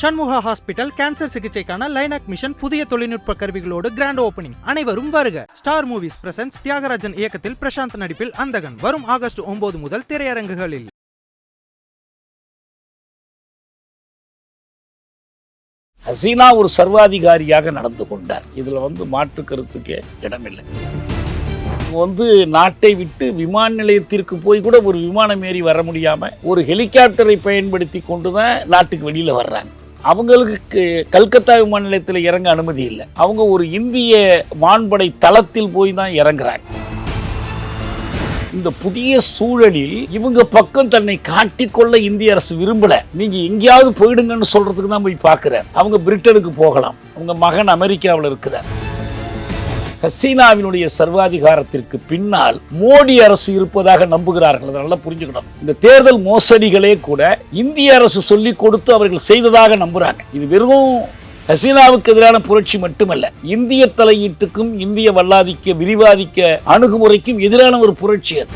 சண்முகா hospital cancer சிகிச்சைக்கான லைனாக் mission புதிய தொழில்நுட்ப கருவிகளோடு கிராண்ட் ஓபனிங் அனைவரும் வருக. ஸ்டார் மூவிஸ் பிரசன்ஸ் தியாகராஜன் இயக்கத்தில் பிரசாந்த் நடிப்பில் அந்தகன். வரும் ஆகஸ்ட் ஒன்பது முதல் திரையரங்குகளில். ஹசீனா ஒரு சர்வாதிகாரியாக நடந்து கொண்டார். இதில் வந்து மாற்று கருத்துக்கே இடமில்லை. வந்து நாட்டை விட்டு விமான நிலையத்திற்கு போய் கூட ஒரு விமானம் ஏறி வர முடியாமல் ஒரு ஹெலிகாப்டரை பயன்படுத்தி கொண்டு தான் நாட்டுக்கு வெளியில் வர்றாங்க. அவங்களுக்கு கல்கத்தா விமான நிலையத்தில் இறங்க அனுமதி இல்லை. அவங்க ஒரு இந்திய வான்படை தளத்தில் போய் தான் இறங்குறாங்க. இந்த புதிய சூழலில் இவங்க பக்கம் தன்னை காட்டிக்கொள்ள இந்திய அரசு விரும்பல. நீங்க எங்கேயாவது போயிடுங்கன்னு சொல்றதுக்கு தான் போய் பார்க்கிறார். அவங்க பிரிட்டனுக்கு போகலாம். அவங்க மகன் அமெரிக்காவில் இருக்கிறார். ஹசீனாவினுடைய சர்வாதிகாரத்திற்கு பின்னால் மோடி அரசு இருப்பதாக நம்புகிறார்கள். அதை நல்லா புரிஞ்சுக்கணும். இந்த தேர்தல் மோசடிகளே கூட இந்திய அரசு சொல்லி கொடுத்து அவர்கள் செய்ததாக நம்புறாங்க. இது வெறும் ஹசீனாவுக்கு எதிரான புரட்சி மட்டுமல்ல இந்திய தலையீட்டுக்கும் இந்திய வல்லாதிக்க விரிவாதிக்க அணுகுமுறைக்கும் எதிரான ஒரு புரட்சி அது.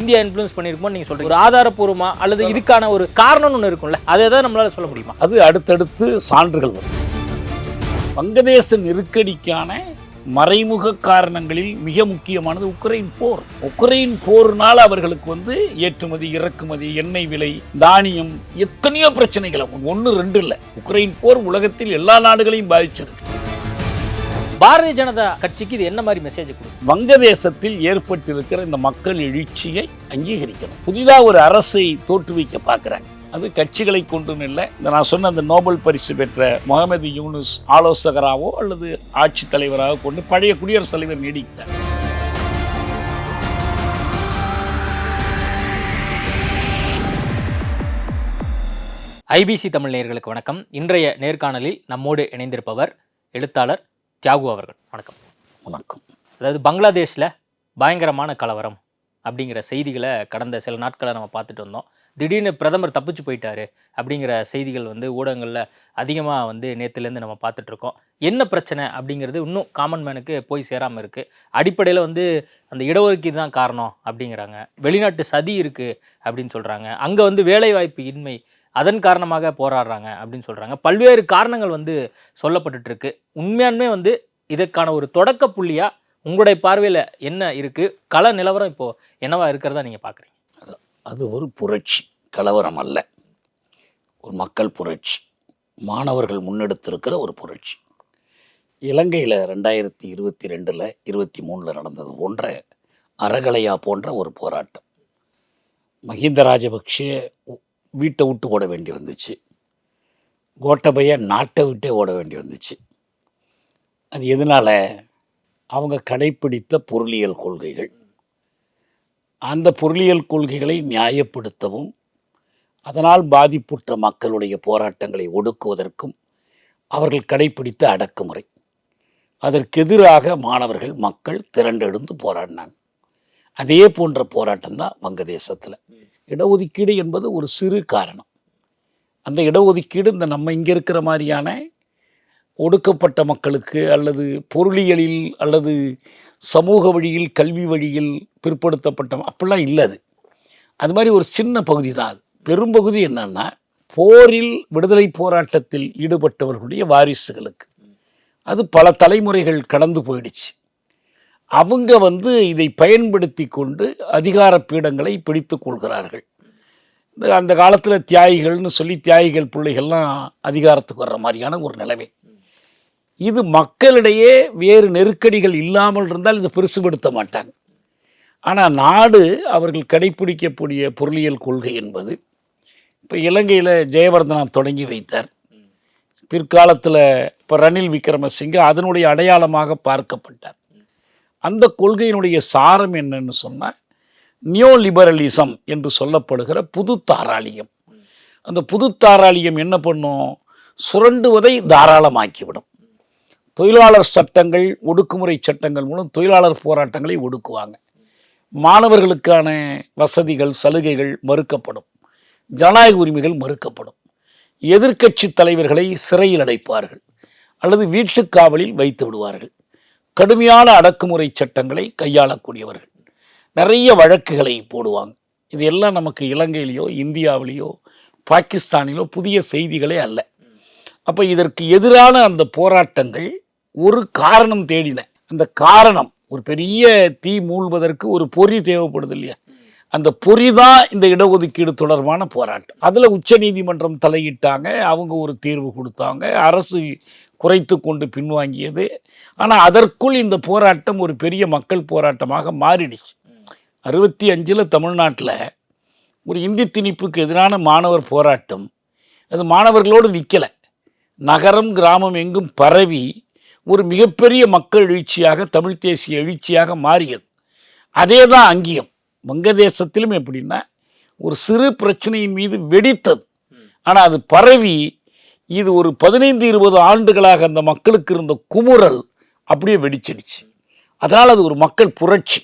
இந்தியா இன்ஃப்ளூயன்ஸ் பண்ணிருக்குமோ நீங்க சொல்றீங்க. ஒரு ஆதாரப்பூர்வமா அல்லது இதுக்கான ஒரு காரணம்னு ஒன்று இருக்கும்ல அதை தான் நம்மளால சொல்ல முடியுமா? அது அடுத்தடுத்து சான்றுகள் வரும். வங்கதேச நெருக்கடிக்கான மறைமுக காரணங்களில் மிக முக்கியமானது உக்ரைன் போர். உக்ரைன் போர்னால் அவர்களுக்கு வந்து ஏற்றுமதி இறக்குமதி எண்ணெய் விலை தானியம் எத்தனையோ பிரச்சனைகள். ஒன்று ரெண்டு இல்லை. உக்ரைன் போர் உலகத்தில் எல்லா நாடுகளையும் பாதிச்சிருக்கு பாரதிய ஜனதா கட்சிக்கு இது என்ன மாதிரி மெசேஜ் கொடுக்கும் வங்கதேசத்தில் ஏற்பட்டிருக்கிற இந்த மக்கள் எழுச்சியை அங்கீகரிக்கணும். புதிதாக ஒரு அரசை தோற்றுவிக்க பார்க்குறாங்க. அது கட்சிகளை கொண்டும் இல்லை. இந்த நான் சொன்ன அந்த நோபல் பரிசு பெற்ற முகமது யூனுஸ் ஆலோசகராகவோ அல்லது ஆட்சித் தலைவராக கொண்டு பழைய குடியரசுத் தலைவர் நீடிக்கிறார் ஐபிசி தமிழ் நேயர்களுக்கு வணக்கம். இன்றைய நேர்காணலில் நம்மோடு இணைந்திருப்பவர் எழுத்தாளர் தியாகு அவர்கள். வணக்கம். வணக்கம். அதாவது பங்களாதேஷில் பயங்கரமான கலவரம். அப்படிங்கிற செய்திகளை கடந்த சில நாட்களை நம்ம பார்த்துட்டு வந்தோம். திடீர்னு பிரதமர் தப்பிச்சு போயிட்டாரு அப்படிங்கிற செய்திகள் வந்து ஊடகங்களில் அதிகமாக வந்து நேற்றுலேருந்து நம்ம பார்த்துட்ருக்கோம் என்ன பிரச்சனை அப்படிங்கிறது இன்னும் காமன் மேனுக்கு போய் சேராமல் இருக்குது அடிப்படையில் வந்து அந்த இடஒதுக்கீடு தான் காரணம் அப்படிங்கிறாங்க. வெளிநாட்டு சதி இருக்குது அப்படின்னு சொல்கிறாங்க அங்கே வந்து வேலைவாய்ப்பு இன்மை அதன் காரணமாக போராடுறாங்க அப்படின்னு சொல்கிறாங்க பல்வேறு காரணங்கள் வந்து சொல்லப்பட்டுட்டு இருக்கு. வந்து இதற்கான ஒரு தொடக்க புள்ளியாக உங்களுடைய பார்வையில் என்ன இருக்குது கள நிலவரம் இப்போது என்னவா இருக்கிறதா நீங்கள் பார்க்குறீங்க அது ஒரு புரட்சி. கலவரம் அல்ல. ஒரு மக்கள் புரட்சி. மாணவர்கள் முன்னெடுத்திருக்கிற ஒரு புரட்சி. இலங்கையில் ரெண்டாயிரத்தி இருபத்தி ரெண்டில் இருபத்தி மூணில் நடந்தது போன்ற அறகலையா போன்ற ஒரு போராட்டம். மஹிந்த ராஜபக்ஷே வீட்டை விட்டு ஓட வேண்டி வந்துச்சு. கோட்டபைய நாட்டை விட்டே ஓட வேண்டி வந்துச்சு. அது எதனால்? அவங்க கடைப்பிடித்த பொருளியல் கொள்கைகள். அந்த பொருளியல் கொள்கைகளை நியாயப்படுத்தவும் அதனால் பாதிப்புற்ற மக்களுடைய போராட்டங்களை ஒடுக்குவதற்கும் அவர்கள் கடைப்பிடித்த அடக்குமுறை. அதற்கெதிராக மாணவர்கள் மக்கள் திரண்டெடுந்து போராடினாங்க. அதே போன்ற போராட்டம் தான் வங்கதேசத்தில். இடஒதுக்கீடு என்பது ஒரு சிறு காரணம். அந்த இடஒதுக்கீடு இந்த நம்ம இங்கே இருக்கிற மாதிரியான ஒடுக்கப்பட்ட மக்களுக்கு அல்லது பொருளியலில் அல்லது சமூக வழியில் கல்வி வழியில் பிற்படுத்தப்பட்ட அப்படிலாம் இல்லை அது. அது மாதிரி ஒரு சின்ன பகுதி தான் அது. பெரும்பகுதி என்னன்னா போரில் விடுதலை போராட்டத்தில் ஈடுபட்டவர்களுடைய வாரிசுகளுக்கு. அது பல தலைமுறைகள் கடந்து போயிடுச்சு. அவங்க வந்து இதை பயன்படுத்தி கொண்டு அதிகார பீடங்களை பிடித்து கொள்கிறார்கள். இந்த அந்த காலத்தில் தியாகிகள்னு சொல்லி தியாகிகள் பிள்ளைகள்லாம் அதிகாரத்துக்கு வர்ற மாதிரியான ஒரு நிலைமை. இது மக்களிடையே வேறு நெருக்கடிகள் இல்லாமல் இருந்தால் இதை பெருசுபடுத்த மாட்டாங்க. ஆனால் நாடு அவர்கள் கடைப்பிடிக்கக்கூடிய பொருளியல் கொள்கை என்பது இப்போ இலங்கையில் ஜெயவர்தனா தொடங்கி வைத்தார். பிற்காலத்தில் இப்போ ரணில் விக்ரமசிங்கே அதனுடைய அடையாளமாக பார்க்கப்பட்டார். அந்த கொள்கையினுடைய சாரம் என்னன்னு சொன்னால் நியோ லிபரலிசம் என்று சொல்லப்படுகிற புது தாராளியம். அந்த புது தாராளியம் என்ன பண்ணும்? சுரண்டுவதை தாராளமாக்கிவிடும். தொழிலாளர் சட்டங்கள் ஒடுக்குமுறை சட்டங்கள் மூலம் தொழிலாளர் போராட்டங்களை ஒடுக்குவாங்க. மாணவர்களுக்கான வசதிகள் சலுகைகள் மறுக்கப்படும். ஜனநாயக உரிமைகள் மறுக்கப்படும். எதிர்க்கட்சி தலைவர்களை சிறையில் அடைப்பார்கள். அல்லது வீட்டுக்காவலில் வைத்து விடுவார்கள். கடுமையான அடக்குமுறை சட்டங்களை கையாளக்கூடியவர்கள். நிறைய வழக்குகளை போடுவாங்க. இது எல்லாம் நமக்கு இலங்கையிலேயோ இந்தியாவிலேயோ பாகிஸ்தானிலோ புதிய செய்திகளே அல்ல. அப்போ இதற்கு எதிரான அந்த போராட்டங்கள் ஒரு காரணம் தேடினேன் அந்த காரணம் ஒரு பெரிய தீ மூழ்வதற்கு ஒரு பொறி தேவைப்படுது இல்லையா? அந்த பொறி தான் இந்த இடஒதுக்கீடு தொடர்பான போராட்டம். அதில் உச்சநீதிமன்றம் தலையிட்டாங்க அவங்க ஒரு தீர்வு கொடுத்தாங்க அரசு குறைத்து கொண்டு பின்வாங்கியது. ஆனால் அதற்குள் இந்த போராட்டம் ஒரு பெரிய மக்கள் போராட்டமாக மாறிடுச்சு. அறுபத்தி அஞ்சில் தமிழ்நாட்டில் ஒரு இந்தி திணிப்புக்கு எதிரான மாணவர் போராட்டம். அது மாணவர்களோடு நிற்கலை நகரம் கிராமம் எங்கும் பரவி ஒரு மிகப்பெரிய மக்கள் எழுச்சியாக தமிழ் தேசிய எழுச்சியாக மாறியது. அதே தான் அங்கேயும். வங்கதேசத்திலும் எப்படின்னா ஒரு சிறு பிரச்சனையின் மீது வெடித்தது. ஆனால் அது பரவி இது ஒரு பதினைந்து இருபது ஆண்டுகளாக அந்த மக்களுக்கு இருந்த குமுறல் அப்படியே வெடிச்சிடுச்சு. அதனால் அது ஒரு மக்கள் புரட்சி.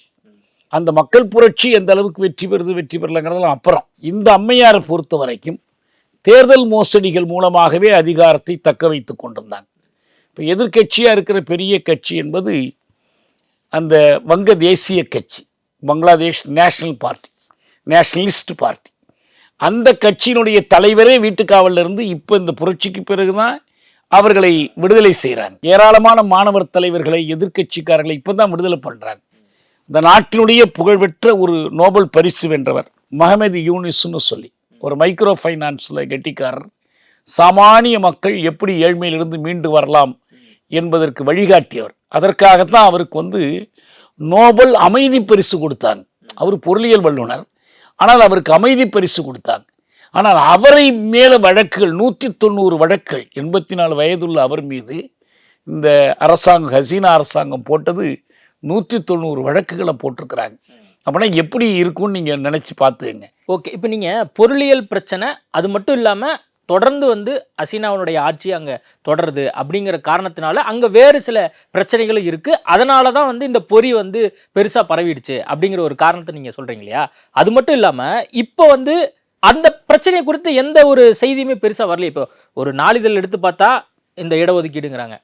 அந்த மக்கள் புரட்சி எந்த அளவுக்கு வெற்றி பெறுது வெற்றி பெறலங்கிறதெல்லாம் அப்புறம். இந்த அம்மையாரை பொறுத்த வரைக்கும் தேர்தல் மோசடிகள் மூலமாகவே அதிகாரத்தை தக்க வைத்து கொண்டிருந்தாங்க. இப்போ எதிர்க்கட்சியாக இருக்கிற பெரிய கட்சி என்பது அந்த வங்க தேசிய கட்சி Bangladesh national party nationalist party. அந்த கட்சியினுடைய தலைவரே வீட்டுக்காவலில் இருந்து இப்போ இந்த புரட்சிக்கு பிறகுதான் அவர்களை விடுதலை செய்கிறாங்க ஏராளமான மாணவர் தலைவர்களை எதிர்க்கட்சிக்காரர்களை இப்போ தான் விடுதலை பண்ணுறாங்க இந்த நாட்டினுடைய புகழ்பெற்ற ஒரு நோபல் பரிசு வென்றவர் மஹமது யூனிஸ்னு சொல்லி ஒரு மைக்ரோ ஃபைனான்ஸில் கெட்டிக்காரர். சாமானிய மக்கள் எப்படி ஏழ்மையிலிருந்து மீண்டு வரலாம் என்பதற்கு வழிகாட்டியவர். அதற்காகத்தான் அவருக்கு வந்து நோபல் அமைதி பரிசு கொடுத்தாங்க அவர் பொருளியல் வல்லுனர். ஆனால் அவருக்கு அமைதி பரிசு கொடுத்தாங்க ஆனால் அவரை மேலே வழக்குகள் நூற்றி தொண்ணூறு வழக்குகள் எண்பத்தி நாலு வயதுள்ள அவர் மீது இந்த அரசாங்கம் ஹசீனா அரசாங்கம் போட்டது நூற்றி தொண்ணூறு வழக்குகளை போட்டிருக்கிறாங்க. அப்படின்னா எப்படி இருக்கும்னு நீங்கள் நினச்சி பார்த்துங்க ஓகே இப்போ நீங்கள் பொருளியல் பிரச்சனை அது மட்டும் இல்லாமல் தொடர்ந்து வந்து அசீனாவுடைய ஆட்சி அங்கே தொடருது அப்படிங்கிற காரணத்தினால அங்கே வேறு சில பிரச்சனைகளும் இருக்குது அதனால தான் வந்து இந்த பொறி வந்து பெருசாக பரவிடுச்சு அப்படிங்கிற ஒரு காரணத்தை நீங்கள் சொல்கிறீங்க இல்லையா? அது மட்டும் இல்லாமல் இப்போ வந்து அந்த பிரச்சனை குறித்து எந்த ஒரு செய்தியுமே பெருசாக வரல. இப்போ ஒரு நாளிதழ் எடுத்து பார்த்தா இந்த இடஒதுக்கீடுங்கிறாங்க.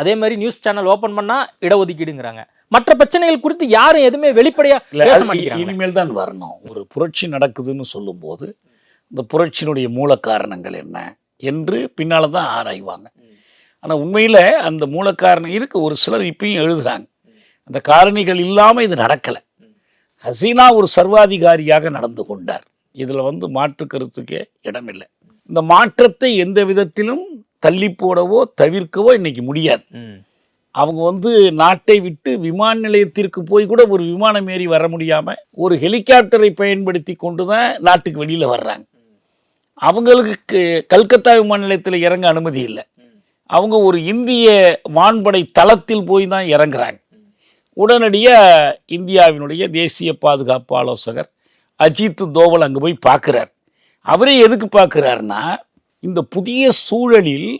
அதே மாதிரி நியூஸ் சேனல் ஓப்பன் பண்ணால் இடஒதுக்கீடுங்கிறாங்க. மற்ற பிரச்சனைகள் குறித்து யாரும் எதுவுமே மாட்டேங்கிறாங்க. இனிமேல் தான் வரணும். ஒரு புரட்சி நடக்குதுன்னு சொல்லும்போது இந்த புரட்சியினுடைய மூல காரணங்கள் என்ன என்று பின்னால் தான் ஆராய்வாங்க. ஆனால் உண்மையில் அந்த மூல காரணம் இருக்குது ஒரு சிலர் இப்பயும் எழுதுகிறாங்க அந்த காரணிகள் இல்லாமல் இது நடக்கலை. ஹசீனா ஒரு சர்வாதிகாரியாக நடந்து கொண்டார். இதில் வந்து மாற்று கருத்துக்கே இடமில்லை. இந்த மாற்றத்தை எந்த விதத்திலும் தள்ளி போடவோ தவிர்க்கவோ இன்னைக்கு முடியாது. அவங்க வந்து நாட்டை விட்டு விமான நிலையத்திற்கு போய் கூட ஒரு விமானம் ஏறி வர முடியாமல் ஒரு ஹெலிகாப்டரை பயன்படுத்தி கொண்டு தான் நாட்டுக்கு வெளியில் வர்றாங்க. அவங்களுக்கு கல்கத்தா விமான நிலையத்தில் இறங்க அனுமதி இல்லை. அவங்க ஒரு இந்திய வான்படை தளத்தில் போய் தான் இறங்குறாங்க. உடனடியாக இந்தியாவினுடைய தேசிய பாதுகாப்பு ஆலோசகர் அஜித் தோவல் அங்கே போய் பார்க்குறார். அவரே எதுக்கு பார்க்குறாருன்னா இந்த புதிய சூழலில்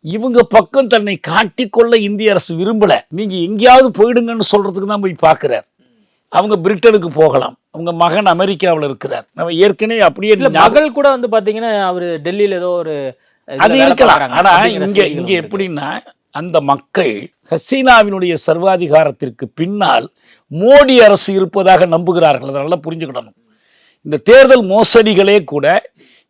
இவங்க பக்கம் தன்னை காட்டிக்கொள்ள இந்திய அரசு விரும்பலை. நீங்கள் எங்கேயாவது போயிடுங்கன்னு சொல்கிறதுக்கு தான் போய் பார்க்குறார். அவங்க பிரிட்டனுக்கு போகலாம். அவங்க மகன் அமெரிக்காவில் இருக்கிறார். நம்ம ஏற்கனவே அப்படியே மகள் கூட வந்து பாத்தீங்கன்னா அவரு டெல்லியில ஏதோ ஒரு அது இருக்கலாம். பார்க்கறாங்க. ஆனா அப்படிங்கிற இங்க இங்க. எப்படின்னா அந்த மக்கள் ஹசீனாவினுடைய சர்வாதிகாரத்திற்கு பின்னால் மோடி அரசு இருப்பதாக நம்புகிறார்கள். அதை நல்லா புரிஞ்சுக்கிடணும். இந்த தேர்தல் மோசடிகளே கூட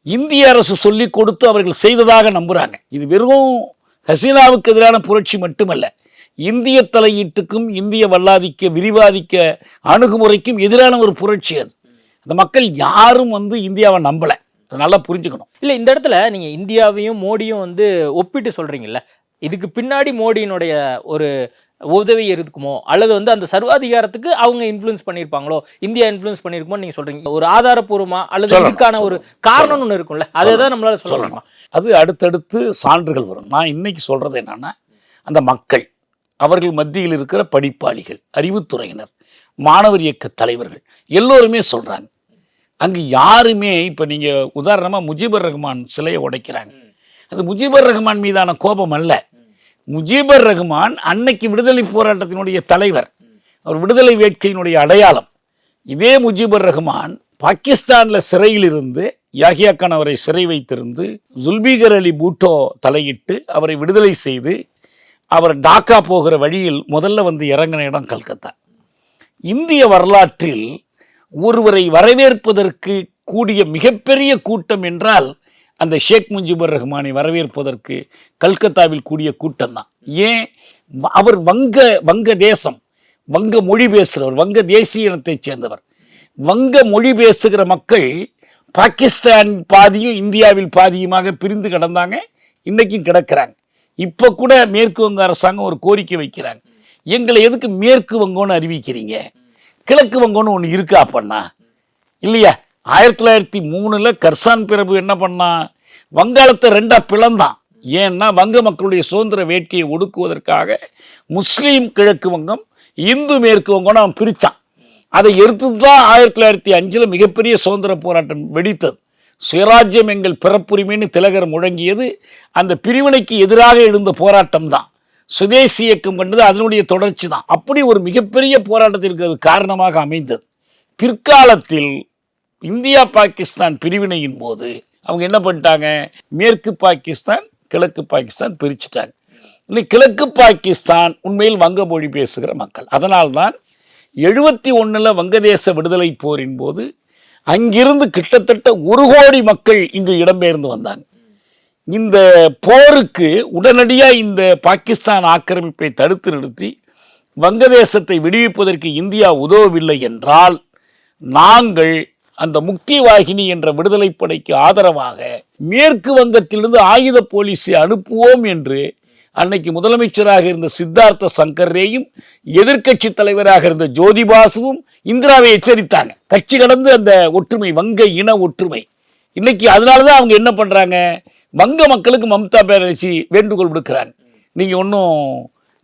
இந்திய அரசு சொல்லி கொடுத்து அவர்கள் செய்ததாக நம்புறாங்க. இது வெறும் ஹசீனாவுக்கு எதிரான புரட்சி மட்டுமல்ல. இந்திய தலையீட்டுக்கும் இந்திய வல்லாதிக்க விரிவாதிக்க அணுகுமுறைக்கும் எதிரான ஒரு புரட்சி அது. அந்த மக்கள் யாரும் வந்து இந்தியாவை நம்பல. அதை நல்லா புரிஞ்சுக்கணும். இல்ல இந்த இடத்துல நீங்க இந்தியாவையும் மோடியும் வந்து ஒப்பிட்டு சொல்றீங்கல்ல. இதுக்கு பின்னாடி மோடியினுடைய ஒரு உதவி இருக்குமோ? அல்லது வந்து அந்த சர்வாதிகாரத்துக்கு அவங்க இன்ஃப்ளூயன்ஸ் பண்ணியிருப்பாங்களோ? இந்தியா இன்ஃப்ளூயன்ஸ் பண்ணியிருக்குமோ நீங்க சொல்றீங்க. ஒரு ஆதாரப்பூர்வமா அல்லது இதுக்கான ஒரு காரணம்னு ஒன்று இருக்கும்ல. அதை தான் நம்மளால சொல்லணும் அது அடுத்தடுத்து சான்றுகள் வரும். நான் இன்னைக்கு சொல்றது என்னன்னா அந்த மக்கள் அவர்கள் மத்தியில் இருக்கிற படிப்பாளிகள் அறிவுத்துறையினர் மாணவர் இயக்க தலைவர்கள் எல்லோருமே சொல்கிறாங்க அங்கே யாருமே இப்போ நீங்கள் உதாரணமாக முஜிபர் ரஹ்மான் சிலையை உடைக்கிறாங்க. அது முஜிபர் ரஹ்மான் மீதான கோபம் அல்ல. முஜிபர் ரஹ்மான் அன்னைக்கு விடுதலை போராட்டத்தினுடைய தலைவர். அவர் விடுதலை வேட்கையினுடைய அடையாளம். இதே முஜிபர் ரஹ்மான் பாகிஸ்தானில் சிறையில் இருந்து யாஹியா கான் அவரை சிறை வைத்திருந்து ஜுல்பிகர் அலி பூட்டோ தலையிட்டு அவரை விடுதலை செய்து அவர் டாக்கா போகிற வழியில் முதல்ல வந்து இறங்கின இடம் கல்கத்தா. இந்திய வரலாற்றில் ஒருவரை வரவேற்பதற்கு கூடிய மிகப்பெரிய கூட்டம் என்றால் அந்த ஷேக் முஜிபுர் ரஹ்மானை வரவேற்பதற்கு கல்கத்தாவில் கூடிய கூட்டம் தான் ஏன்? அவர் வங்க வங்க தேசம் வங்க மொழி பேசுகிறவர் வங்க தேசிய இனத்தைச் சேர்ந்தவர். வங்க மொழி பேசுகிற மக்கள் பாகிஸ்தான் பாதியும் இந்தியாவில் பாதியுமாக பிரிந்து கிடந்தாங்க இன்றைக்கும் கிடக்கிறாங்க. இப்போ கூட மேற்கு வங்க அரசாங்கம் ஒரு கோரிக்கை வைக்கிறாங்க. எங்களை எதுக்கு மேற்கு வங்கம்னு அறிவிக்கிறீங்க? கிழக்கு வங்கம்னு ஒன்று இருக்கா அப்பண்ணா இல்லையா? ஆயிரத்தி தொள்ளாயிரத்தி மூணில் கர்சான் பிறப்பு என்ன பண்ணான் வங்காளத்தை ரெண்டாக பிளந்தான். ஏன்னா வங்க மக்களுடைய சுதந்திர வேட்கையை ஒடுக்குவதற்காக முஸ்லீம் கிழக்கு வங்கம் இந்து மேற்கு வங்கம்னு அவன் பிரித்தான் அதை எடுத்து தான் ஆயிரத்தி தொள்ளாயிரத்தி அஞ்சில் மிகப்பெரிய சுதந்திர போராட்டம் வெடித்தது. சுயராஜ்யம் எங்கள் பிறப்புரிமைன்னு திலகர் முழங்கியது அந்த பிரிவினைக்கு எதிராக எழுந்த போராட்டம் தான் சுதேசி இயக்கம் கண்டது அதனுடைய தொடர்ச்சி தான் அப்படி ஒரு மிகப்பெரிய போராட்டத்திற்கு அது காரணமாக அமைந்தது. பிற்காலத்தில் இந்தியா பாகிஸ்தான் பிரிவினையின் போது அவங்க என்ன பண்ணிட்டாங்க? மேற்கு பாகிஸ்தான் கிழக்கு பாகிஸ்தான் பிரிச்சுட்டாங்க. இன்னைக்கு கிழக்கு பாகிஸ்தான் உண்மையில் வங்க மொழி பேசுகிற மக்கள். அதனால்தான் எழுபத்தி ஒன்றில் வங்கதேச விடுதலை போரின் போது அங்கிருந்து கிட்டத்தட்ட ஒரு கோடி மக்கள் இங்கு இடம்பெயர்ந்து வந்தாங்க. இந்த போருக்கு உடனடியாக இந்த பாகிஸ்தான் ஆக்கிரமிப்பை தடுத்து நிறுத்தி வங்கதேசத்தை விடுவிப்பதற்கு இந்தியா உதவவில்லை என்றால் நாங்கள் அந்த முக்தி வாகினி என்ற விடுதலை படைக்கு ஆதரவாக மேற்கு வங்கத்திலிருந்து ஆயுத போலீஸை அனுப்புவோம் என்று அன்னைக்கு முதலமைச்சராக இருந்த சித்தார்த்த சங்கரேயும் எதிர்க்கட்சி தலைவராக இருந்த ஜோதிபாசுவும் இந்திராவை எச்சரித்தாங்க. கட்சி கடந்து அந்த ஒற்றுமை வங்க இன ஒற்றுமை. இன்னைக்கு அதனால தான் அவங்க என்ன பண்ணுறாங்க வங்க மக்களுக்கு மம்தா பானர்ஜி வேண்டுகோள் விடுக்கிறாங்க நீங்கள் ஒன்றும்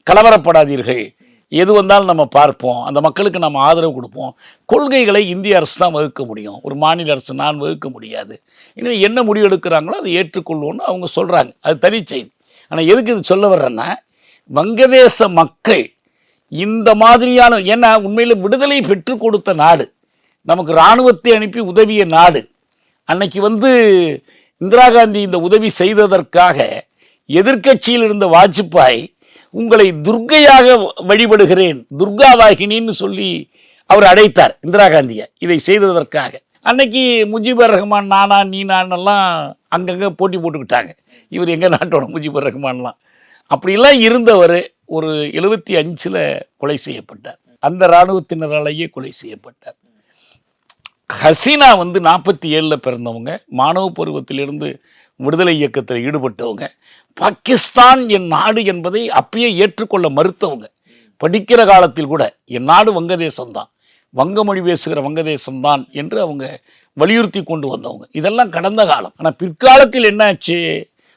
கலவரப்படாதீர்கள். எது வந்தாலும் நம்ம பார்ப்போம். அந்த மக்களுக்கு நம்ம ஆதரவு கொடுப்போம். கொள்கைகளை இந்திய அரசு தான் வகுக்க முடியும். ஒரு மாநில அரசு நான் வகுக்க முடியாது. எனவே என்ன முடிவு எடுக்கிறாங்களோ அதை ஏற்றுக்கொள்வோன்னு அவங்க சொல்கிறாங்க அது தனி செய்தி. ஆனால் எதுக்கு இது சொல்ல வர்றேன்னா வங்கதேச மக்கள் இந்த மாதிரியான ஏன்னா உண்மையில் விடுதலை பெற்றுக் கொடுத்த நாடு நமக்கு இராணுவத்தை அனுப்பி உதவிய நாடு அன்னைக்கு வந்து இந்திரா காந்தி இந்த உதவி செய்ததற்காக எதிர்க்கட்சியில் இருந்த வாஜ்பாய் உங்களை துர்க்கையாக வழிபடுகிறேன் துர்கா வாகினின்னு சொல்லி அவர் அடைத்தார் இந்திரா காந்தியை இதை செய்ததற்காக. அன்னைக்கு முஜிபர் ரஹ்மான் நானா நீ நானெல்லாம் அங்கங்கே போட்டி போட்டுக்கிட்டாங்க. இவர் எங்கள் நாட்டோட முஜிபுர் ரஹ்மான்லாம் அப்படிலாம் இருந்தவர் ஒரு எழுபத்தி அஞ்சில் கொலை செய்யப்பட்டார். அந்த இராணுவத்தினராலேயே கொலை செய்யப்பட்டார். ஹசீனா வந்து நாற்பத்தி ஏழில் பிறந்தவங்க மாணவ பருவத்திலிருந்து விடுதலை இயக்கத்தில் ஈடுபட்டவங்க பாகிஸ்தான் என் நாடு என்பதை அப்பயே ஏற்றுக்கொள்ள மறுத்தவங்க. படிக்கிற காலத்தில் கூட என் நாடு வங்கதேசம்தான் வங்க மொழி பேசுகிற வங்கதேசம்தான் என்று அவங்க வலியுறுத்தி கொண்டு வந்தவங்க. இதெல்லாம் கடந்த காலம். ஆனால் பிற்காலத்தில் என்னாச்சு?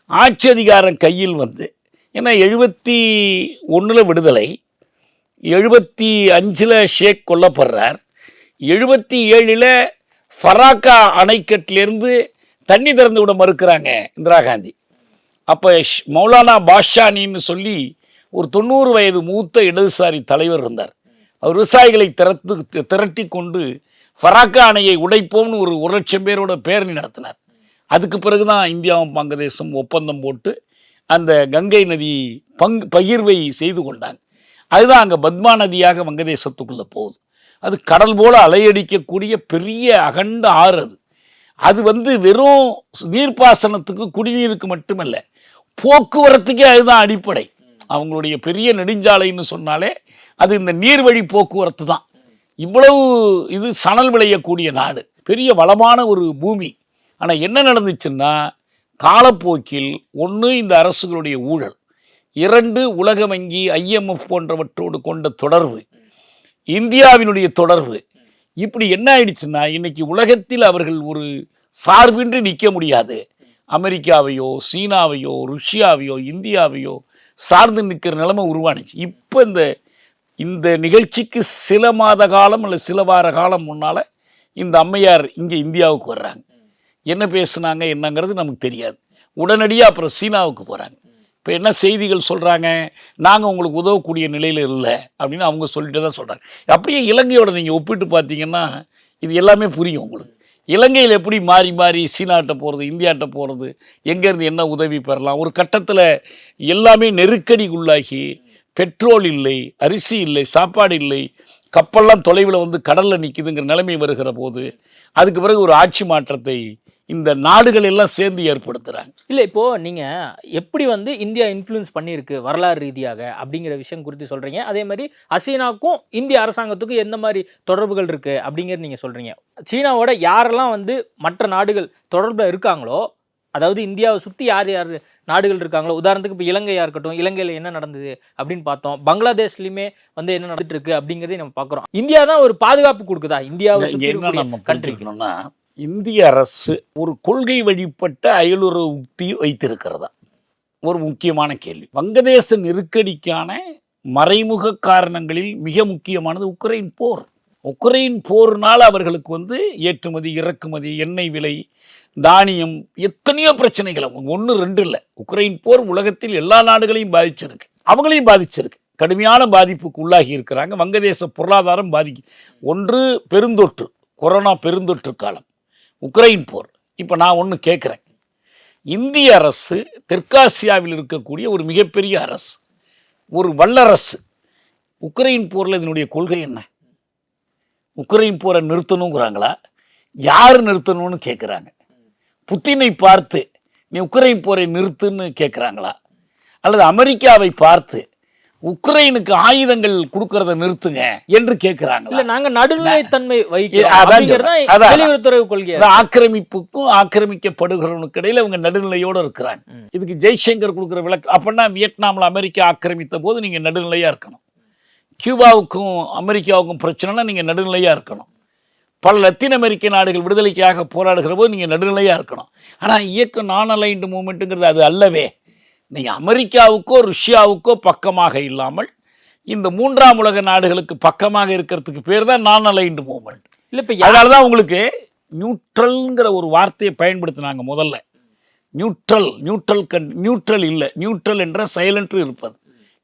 ஆட்சி அதிகாரம் கையில் வந்து ஏன்னா எழுபத்தி ஒன்றில் விடுதலை எழுபத்தி அஞ்சில் ஷேக் கொல்லப்படுறார் எழுபத்தி ஏழில் ஃபராக்கா அணைக்கட்டிலிருந்து தண்ணி திறந்து விட மறுக்கிறாங்க இந்திரா காந்தி. அப்போ மௌலானா பாஷானின்னு சொல்லி ஒரு தொண்ணூறு வயது மூத்த இடதுசாரி தலைவர் இருந்தார். அவர் விவசாயிகளை திறத்து திரட்டி கொண்டு ஃபராக்கா அணையை உடைப்போம்னு ஒரு ஒரு லட்சம் பேரோட பேரணி நடத்தினார். அதுக்கு பிறகு தான் இந்தியாவும் வங்கதேசம் ஒப்பந்தம் போட்டு அந்த கங்கை நதி பங்கு பகிர்வை செய்து கொண்டாங்க. அதுதான் அங்கே பத்மா நதியாக வங்கதேசத்துக்குள்ளே போகுது. அது கடல் போல் அலையடிக்கக்கூடிய பெரிய அகண்ட ஆறு அது. அது வந்து வெறும் நீர்ப்பாசனத்துக்கு குடிநீருக்கு மட்டுமல்ல போக்குவரத்துக்கே அதுதான் அடிப்படை. அவங்களுடைய பெரிய நெடுஞ்சாலைன்னு சொன்னாலே அது இந்த நீர்வழி போக்குவரத்து தான் இவ்வளவு இது சணல் விளையக்கூடிய நாடு. பெரிய வளமான ஒரு பூமி. ஆனால் என்ன நடந்துச்சுன்னா காலப்போக்கில் ஒன்று இந்த அரசுகளுடைய ஊழல். இரண்டு உலக வங்கி ஐஎம்எஃப் போன்றவற்றோடு கொண்ட தொடர்பு. இந்தியாவினுடைய தொடர்பு. இப்படி என்ன ஆயிடுச்சுன்னா இன்றைக்கி உலகத்தில் அவர்கள் ஒரு சார்பின்றி நிற்க முடியாது. அமெரிக்காவையோ சீனாவையோ ருஷ்யாவையோ இந்தியாவையோ சார்ந்து நிற்கிற நிலைமை உருவானுச்சு. இப்போ இந்த இந்த நிகழ்ச்சிக்கு சில மாத காலம் இல்லை சில வார காலம் முன்னால் இந்த அம்மையார் இங்கே இந்தியாவுக்கு வர்றாங்க. என்ன பேசுனாங்க என்னங்கிறது நமக்கு தெரியாது. உடனடியாக அப்புறம் சீனாவுக்கு போகிறாங்க இப்போ என்ன செய்திகள் சொல்கிறாங்க நாங்கள் உங்களுக்கு உதவக்கூடிய நிலையில் இல்லை அப்படின்னு அவங்க சொல்லிட்டு தான் சொல்கிறாங்க அப்படியே இலங்கையோட நீங்கள் ஒப்பிட்டு பார்த்தீங்கன்னா இது எல்லாமே புரியும் உங்களுக்கு. இலங்கையில் எப்படி மாறி மாறி சீனாட்ட போகிறது இந்தியாட்ட போகிறது எங்கேருந்து என்ன உதவி பெறலாம்? ஒரு கட்டத்தில் எல்லாமே நெருக்கடிக்குள்ளாகி பெட்ரோல் இல்லை அரிசி இல்லை சாப்பாடு இல்லை கப்பல்லாம் தொலைவில் வந்து கடலில் நிற்கிதுங்கிற நிலைமை வருகிற போது அதுக்கு பிறகு ஒரு ஆட்சி மாற்றத்தை இந்த நாடுகள் எல்லாம் சேர்ந்து ஏற்படுத்துகிறாங்க இல்லை இப்போ நீங்க எப்படி வந்து இந்தியா இன்ஃப்ளூயன்ஸ் பண்ணியிருக்கு வரலாறு ரீதியாக அப்படிங்கிற விஷயம் குறித்து சொல்றீங்க. அதே மாதிரி ஹசீனாக்கும் இந்திய அரசாங்கத்துக்கும் எந்த மாதிரி தொடர்புகள் இருக்கு அப்படிங்கிறது நீங்க சொல்றீங்க. சீனாவோட யாரெல்லாம் வந்து மற்ற நாடுகள் தொடர்பில் இருக்காங்களோ அதாவது இந்தியாவை சுற்றி யார் யார் நாடுகள் இருக்காங்களோ உதாரணத்துக்கு இப்போ இலங்கையா இருக்கட்டும் இலங்கையில் என்ன நடந்தது அப்படின்னு பார்த்தோம். பங்களாதேஷ்லையுமே வந்து என்ன நடந்துட்டு இருக்கு அப்படிங்கிறதையும் நம்ம பார்க்குறோம். இந்தியா தான் ஒரு பாதுகாப்பு கொடுக்குதா? இந்தியாவை இங்க இந்திய அரசு ஒரு கொள்கை வழிபட்ட அயலுறவு உக்தி வைத்திருக்கிறதா? ஒரு முக்கியமான கேள்வி. வங்கதேச நெருக்கடிக்கான மறைமுக காரணங்களில் மிக முக்கியமானது உக்ரைன் போர். உக்ரைன் போர்னால் அவர்களுக்கு வந்து ஏற்றுமதி இறக்குமதி எண்ணெய் விலை தானியம் எத்தனையோ பிரச்சனைகள் ஒன்று ரெண்டு இல்லை. உக்ரைன் போர் உலகத்தில் எல்லா நாடுகளையும் பாதிச்சிருக்கு. அவங்களையும் பாதிச்சிருக்கு. கடுமையான பாதிப்புக்கு உள்ளாகி இருக்கிறாங்க. வங்கதேச பொருளாதாரம் பாதிக்கு. ஒன்று பெருந்தொற்று. கொரோனா பெருந்தொற்று காலம். உக்ரைன் போர். இப்போ நான் ஒன்று கேட்குறேன் இந்திய அரசு தெற்காசியாவில் இருக்கக்கூடிய ஒரு மிகப்பெரிய அரசு ஒரு வல்லரசு. உக்ரைன் போரில் இதனுடைய கொள்கை என்ன? உக்ரைன் போரை நிறுத்தணுங்கிறாங்களா? யார் நிறுத்தணும்னு கேட்குறாங்க புத்தினை பார்த்து நீ உக்ரைன் போரை நிறுத்துன்னு கேட்குறாங்களா அல்லது அமெரிக்காவை பார்த்து உக்ரைனுக்கு ஆயுதங்கள் கொடுக்கறத நிறுத்துங்க என்று கேட்குறாங்களா இல்ல நாங்க நடுநிலைத்தன்மை. வெளியுறவுத்துறை கொள்கை. ஆக்கிரமிப்புக்கும் ஆக்கிரமிக்கப்படுகிறவனுக்கு இடையில இவங்க நடுநிலையோடு இருக்கிறாங்க. இதுக்கு ஜெய்சங்கர் கொடுக்குற விளக்கு அப்படின்னா வியட்நாமில் அமெரிக்கா ஆக்கிரமித்த போது நீங்கள் நடுநிலையாக இருக்கணும். கியூபாவுக்கும் அமெரிக்காவுக்கும் பிரச்சனைனா நீங்கள் நடுநிலையாக இருக்கணும். பல லத்தீன் அமெரிக்க நாடுகள் விடுதலைக்காக போராடுகிற போது நீங்கள் நடுநிலையாக இருக்கணும். ஆனால் இயக்கம் நான் அலைன்டு மூமெண்ட்டுங்கிறது அது அல்லவே. நீங்கள் அமெரிக்காவுக்கோ ருஷ்யாவுக்கோ பக்கமாக இல்லாமல் இந்த மூன்றாம் உலக நாடுகளுக்கு பக்கமாக இருக்கிறதுக்கு பேர் தான் நான் அலைன்டு மூமெண்ட் இல்ல இப்ப அதனால தான் உங்களுக்கு நியூட்ரல்ங்கிற ஒரு வார்த்தையை பயன்படுத்தினாங்க முதல்ல. நியூட்ரல் நியூட்ரல் கண் நியூட்ரல் இல்லை. நியூட்ரல் என்ற சைலண்ட் இருப்பது.